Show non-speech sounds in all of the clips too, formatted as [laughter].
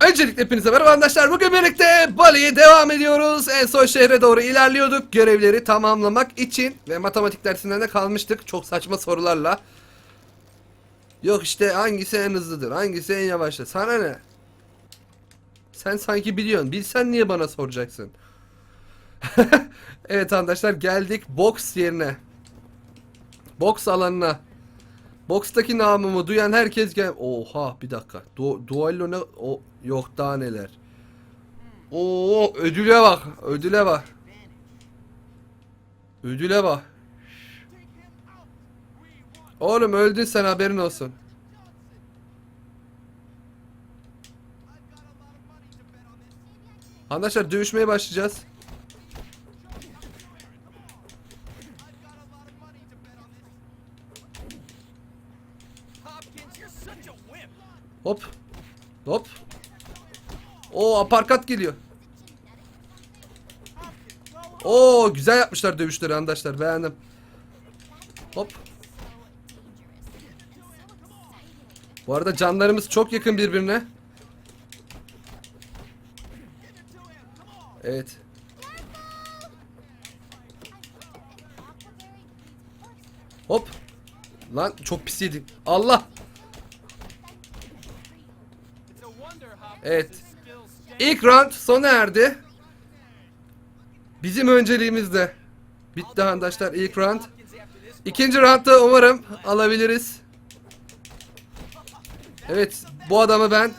Öncelikle hepinize merhaba arkadaşlar. Bugün birlikte Bali'ye devam ediyoruz. En son şehre doğru ilerliyorduk. Görevleri tamamlamak için. Ve matematik dersinden de kalmıştık. Çok saçma sorularla. Yok işte hangisi en hızlıdır? Hangisi en yavaştır? Sana ne? Sen sanki biliyorsun. Bilsen niye bana soracaksın? [laughs] evet arkadaşlar geldik box yerine. Box alanına. Box'taki namımı duyan herkes gel. Oha bir dakika. Du duello ne? O yok daha neler. Oo ödüle bak. Ödüle bak. Ödüle bak. Oğlum öldün sen haberin olsun. Arkadaşlar dövüşmeye başlayacağız. Hopkins, you're such a wimp. Hop. Hop. O aparkat geliyor. Oo güzel yapmışlar dövüşleri arkadaşlar beğendim. Hop. Bu arada canlarımız çok yakın birbirine. Evet. Hop. Lan çok pis yedik. Allah. It's a wonder Hopkins Evet. İlk round sona erdi. Bizim önceliğimizde. Bitti arkadaşlar ilk round. İkinci roundda umarım alabiliriz. Evet bu adamı ben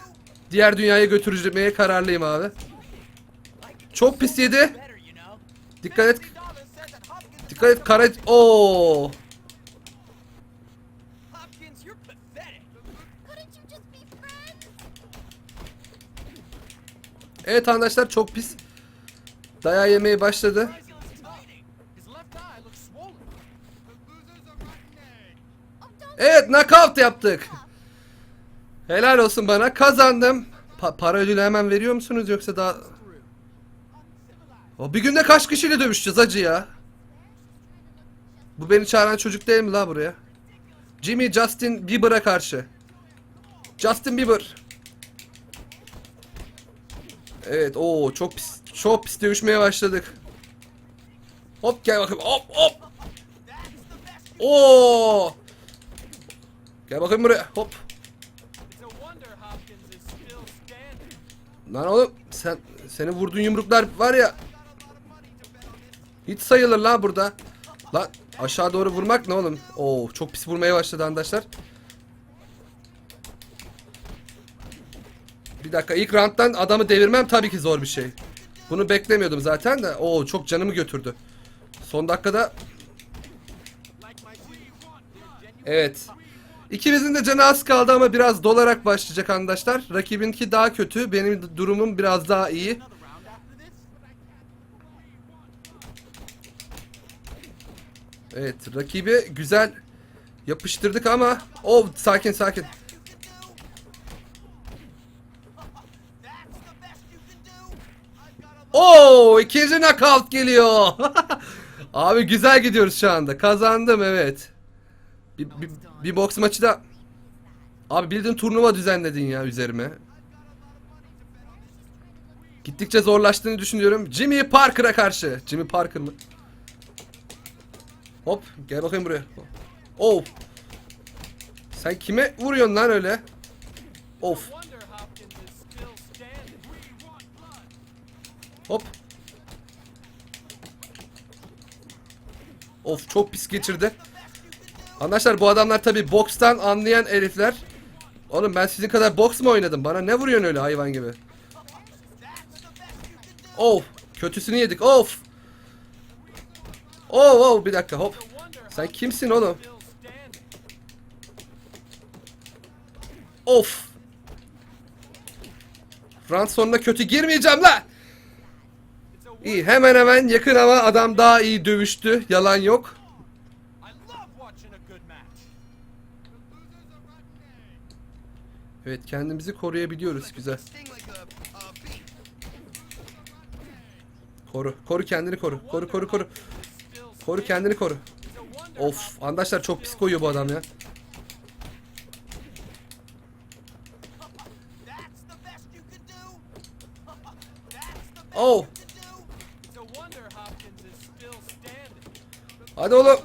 diğer dünyaya götürmeye kararlıyım abi. Çok pis yedi. Dikkat et. Dikkat et kara... Oo. Hopkins, you're pathetic. Couldn't you just be friends? Evet arkadaşlar çok pis. Dayağı yemeye başladı. Evet knockout yaptık. Helal olsun bana kazandım. Pa- para ödülü hemen veriyor musunuz yoksa daha... O bir günde kaç kişiyle dövüşeceğiz acı ya? Bu beni çağıran çocuk değil mi la buraya? Jimmy Justin Bieber'a karşı. Justin Bieber. Evet o çok pis çok pis dövüşmeye başladık. Hop gel bakayım hop hop. Oo. Gel bakayım buraya hop. Lan oğlum sen senin vurduğun yumruklar var ya. Hiç sayılır lan burada. Lan aşağı doğru vurmak ne oğlum? Oo çok pis vurmaya başladı arkadaşlar. Bir dakika ilk round'dan adamı devirmem tabii ki zor bir şey. Bunu beklemiyordum zaten de. Oo çok canımı götürdü. Son dakikada Evet. İkimizin de canı az kaldı ama biraz dolarak başlayacak arkadaşlar. Rakibinki daha kötü. Benim durumum biraz daha iyi. Evet rakibi güzel yapıştırdık ama o sakin sakin. Oo ikinci knockout geliyor. [laughs] Abi güzel gidiyoruz şu anda. Kazandım evet. Bir, bir, bir boks maçı da Abi bildiğin turnuva düzenledin ya üzerime. Gittikçe zorlaştığını düşünüyorum. Jimmy Parker'a karşı. Jimmy Parker mı? Hop gel bakayım buraya. Oh. Sen kime vuruyorsun lan öyle? Of. Hop. Of çok pis geçirdi. Arkadaşlar bu adamlar tabi bokstan anlayan herifler. Oğlum ben sizin kadar boks mu oynadım? Bana ne vuruyorsun öyle hayvan gibi? Of. Kötüsünü yedik. Of. Oh, oh bir dakika hop. Sen kimsin oğlum? Of. Round sonuna kötü girmeyeceğim lan. İyi hemen hemen yakın ama adam daha iyi dövüştü. Yalan yok. Evet kendimizi koruyabiliyoruz güzel. Koru. Koru kendini koru. Koru koru koru. Koru kendini koru. Of arkadaşlar çok pis koyuyor bu adam ya. Oh. It's a wonder Hopkins is still standing. Hadi oğlum. That's the best you can do. I still think Hopkins will lose. It's a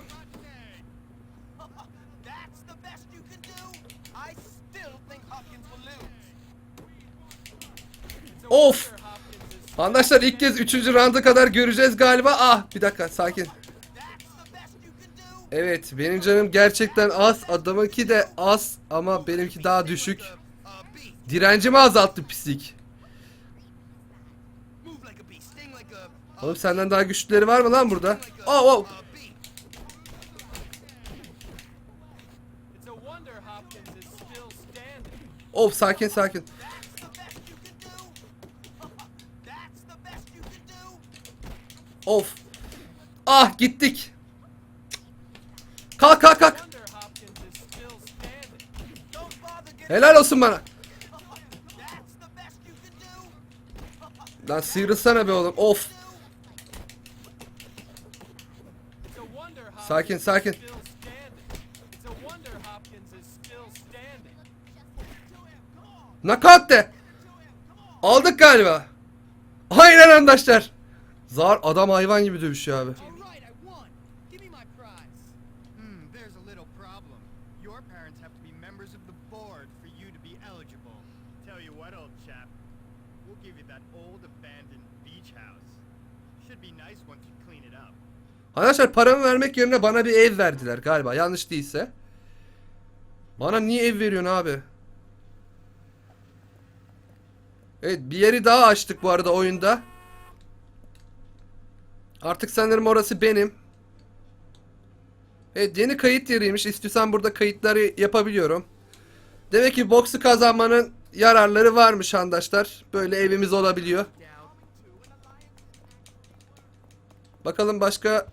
Of. Arkadaşlar ilk kez 3. rounda kadar göreceğiz galiba. Ah bir dakika sakin. Evet benim canım gerçekten az. Adamınki de az ama benimki daha düşük. Direncimi azalttı pislik. Oğlum senden daha güçlüleri var mı lan burada? Oh oh. a beast. It's a wonder Hopkins is still standing. Of sakin sakin. That's the best you can do. That's the best [laughs] you can do. Of. Ah gittik. Kalk kalk kalk. Helal olsun bana. [laughs] [laughs] Lan sıyrılsana be oğlum. Of. Sakin, sakin. Knockout de. Aldık galiba. Aynen arkadaşlar. Zar adam hayvan gibi dövüşüyor abi. Hmm. Arkadaşlar paramı vermek yerine bana bir ev verdiler galiba. Yanlış değilse. Bana niye ev veriyorsun abi? Evet bir yeri daha açtık bu arada oyunda. Artık sanırım orası benim. Evet yeni kayıt yeriymiş. İstiyorsan burada kayıtları yapabiliyorum. Demek ki boksu kazanmanın yararları varmış arkadaşlar. Böyle evimiz olabiliyor. Bakalım başka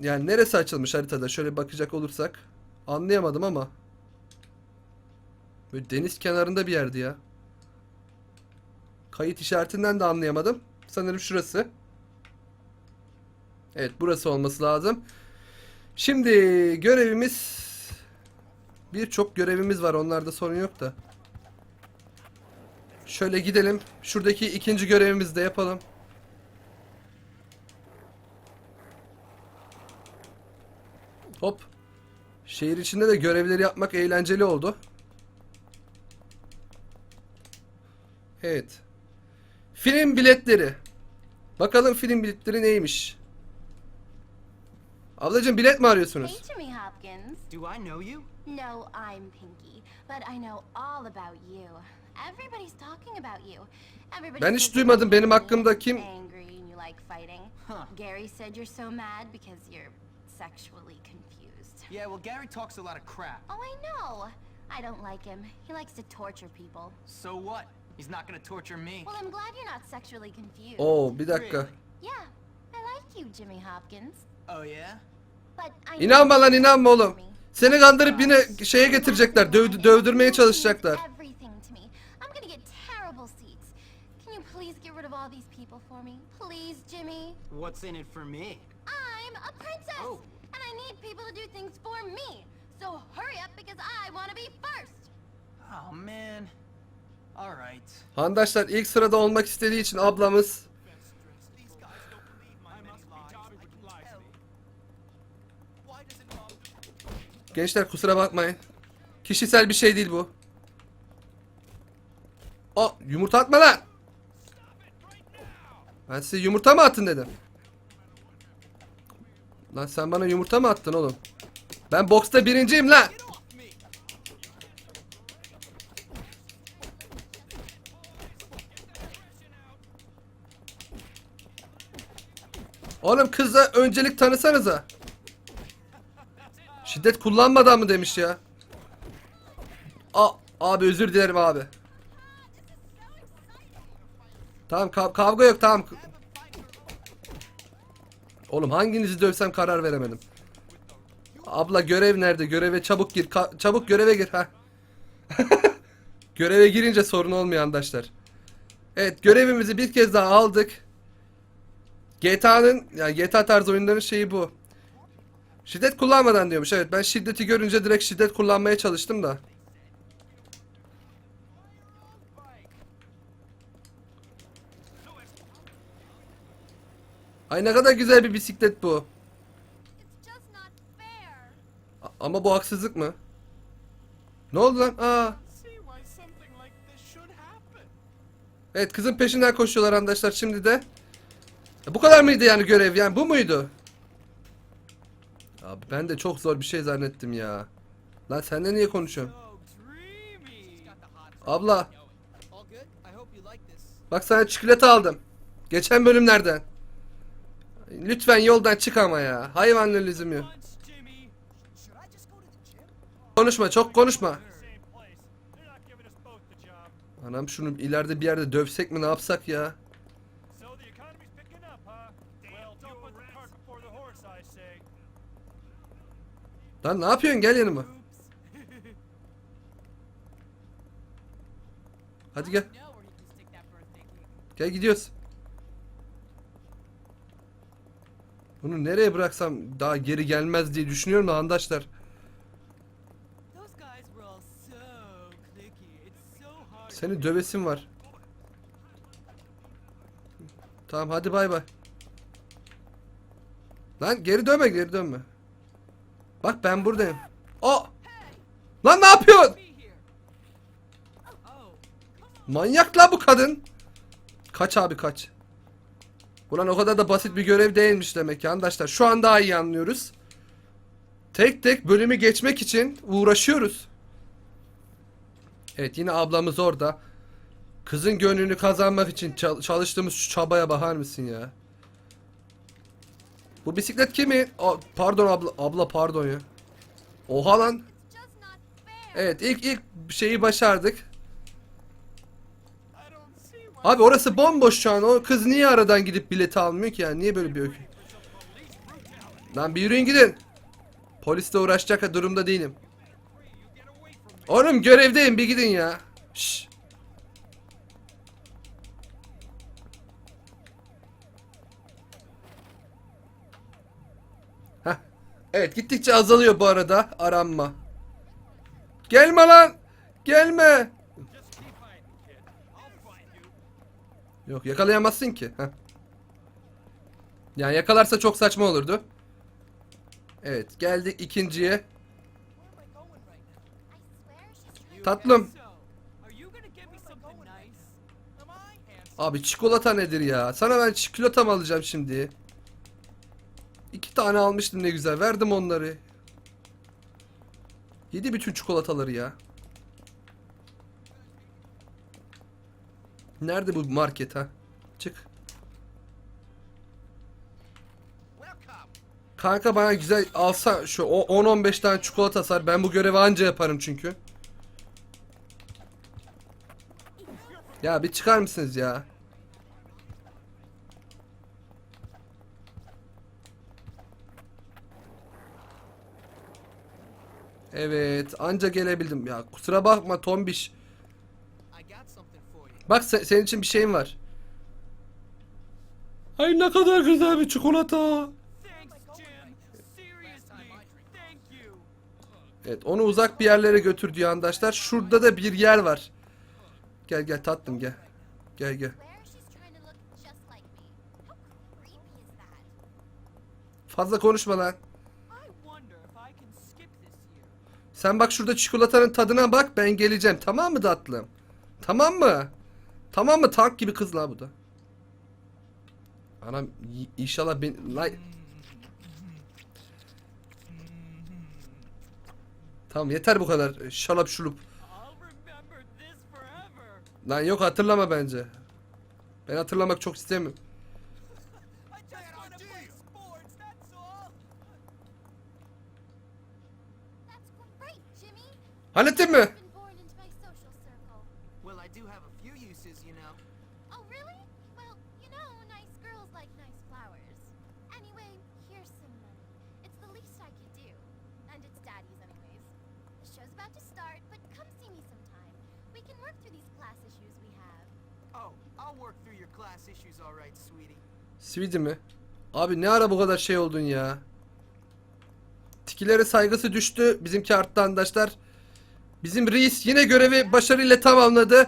yani neresi açılmış haritada şöyle bakacak olursak anlayamadım ama böyle deniz kenarında bir yerdi ya. Kayıt işaretinden de anlayamadım. Sanırım şurası. Evet burası olması lazım. Şimdi görevimiz birçok görevimiz var. Onlarda sorun yok da. Şöyle gidelim. Şuradaki ikinci görevimizi de yapalım. Hop. Şehir içinde de görevleri yapmak eğlenceli oldu. Evet. Film biletleri. Bakalım film biletleri neymiş? Ablacığım bilet mi arıyorsunuz? Jimmy Hopkins. Do I know you? No, I'm Pinky, but I know all about you. Everybody's talking about you. Everybody Ben hiç duymadım. Benim hakkımda kim- Angry and you like fighting. Huh. Gary said you're so mad because you're sexually confused. Yeah, well, Gary talks a lot of crap. Oh, I know. I don't like him. He likes to torture people. So what? He's not gonna torture me. Well, I'm glad you're not sexually confused. Oo bir dakika. Really? Yeah, I like you, Jimmy Hopkins. Oh yeah? But I İnanma lan inanma oğlum. Seni kandırıp yine şeye getirecekler. Dövdü- dövdürmeye çalışacaklar. Everything to me. I'm gonna get terrible seats. Can you please get rid of all these people for me? Please, Jimmy. What's in it for me? I'm a princess, Oh. and I need people to do things for me. So hurry up because I want to be first. Oh man. Handaşlar ilk sırada olmak istediği için ablamız Gençler kusura bakmayın. Kişisel bir şey değil bu. O yumurta atma lan. Ben size yumurta mı attın dedim. Lan sen bana yumurta mı attın oğlum? Ben boksta birinciyim lan. Oğlum kızla öncelik tanısanıza. Şiddet kullanmadan mı demiş ya? A abi özür dilerim abi. Tamam kav- kavga yok tamam. Oğlum hanginizi dövsem karar veremedim. Abla görev nerede? Göreve çabuk gir. Ka- çabuk göreve gir ha. [laughs] göreve girince sorun olmuyor arkadaşlar. Evet görevimizi bir kez daha aldık. GTA'nın yani GTA tarzı oyunların şeyi bu. Şiddet kullanmadan diyormuş. Evet ben şiddeti görünce direkt şiddet kullanmaya çalıştım da. Ay ne kadar güzel bir bisiklet bu. Ama bu haksızlık mı? Ne oldu lan? Aa. Evet kızın peşinden koşuyorlar arkadaşlar şimdi de. Ya bu kadar mıydı yani görev yani bu muydu? Abi ben de çok zor bir şey zannettim ya. Lan sen de niye hot Abla bak sana çikolata aldım. Geçen bölümlerden. Lütfen yoldan çık ama ya. Hayvanla lüzum yok. Konuşma çok konuşma. Anam şunu ileride bir yerde dövsek mi ne yapsak ya? Lan ne yapıyorsun gel yanıma. Hadi gel. Gel gidiyoruz. Bunu nereye bıraksam daha geri gelmez diye düşünüyorum da hard. Seni dövesim var. Tamam hadi bay bay. Lan geri dönme geri dönme. Bak ben buradayım. O! Lan ne yapıyorsun? Manyak la bu kadın. Kaç abi kaç. Ulan o kadar da basit bir görev değilmiş demek ki arkadaşlar. Şu an daha iyi anlıyoruz. Tek tek bölümü geçmek için uğraşıyoruz. Evet yine ablamız orada. Kızın gönlünü kazanmak için çal- çalıştığımız şu çabaya bakar mısın ya? Bu bisiklet kimin? Aa, pardon abla, abla pardon ya. Oha lan. Evet ilk ilk şeyi başardık. Abi orası bomboş şu an. O kız niye aradan gidip bileti almıyor ki yani? Niye böyle bir öykü? Lan bir yürüyün gidin. Polisle uğraşacak durumda değilim. Oğlum görevdeyim bir gidin ya. Şşş. Evet gittikçe azalıyor bu arada aranma. Gelme lan. Gelme. Yok yakalayamazsın ki. Heh. Yani yakalarsa çok saçma olurdu. Evet geldik ikinciye. Tatlım. Abi çikolata nedir ya? Sana ben çikolata mı alacağım şimdi? İki tane almıştım ne güzel. Verdim onları. Yedi bütün çikolataları ya. Nerede bu market ha? Çık. Kanka bana güzel alsa şu o 10-15 tane çikolata sar. Ben bu görevi anca yaparım çünkü. Ya bir çıkar mısınız ya? Evet anca gelebildim. Ya kusura bakma Tombiş. Bak se- senin için bir şeyim var. Ay ne kadar güzel bir çikolata. Evet onu uzak bir yerlere götür diyor arkadaşlar. Şurada da bir yer var. Gel gel tatlım gel. Gel gel. Where she's trying Sen bak şurada çikolatanın tadına bak ben geleceğim tamam mı tatlım? Tamam mı? Tamam mı? Tank gibi kız la bu da. Anam inşallah ben... Lan... Tamam yeter bu kadar. Şalap şulup. Lan yok hatırlama bence. Ben hatırlamak çok istemiyorum. Hallettin mi? You've been born into my social circle. Well, I do have a few uses, you know. Oh, sweetie. Sweetie mi? Abi ne ara bu kadar şey oldun ya? Tikilere saygısı düştü. Bizimki arttı arkadaşlar. Bizim reis yine görevi başarıyla tamamladı.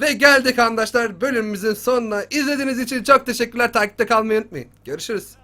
Ve geldik arkadaşlar bölümümüzün sonuna. İzlediğiniz için çok teşekkürler. Takipte kalmayı unutmayın. Görüşürüz.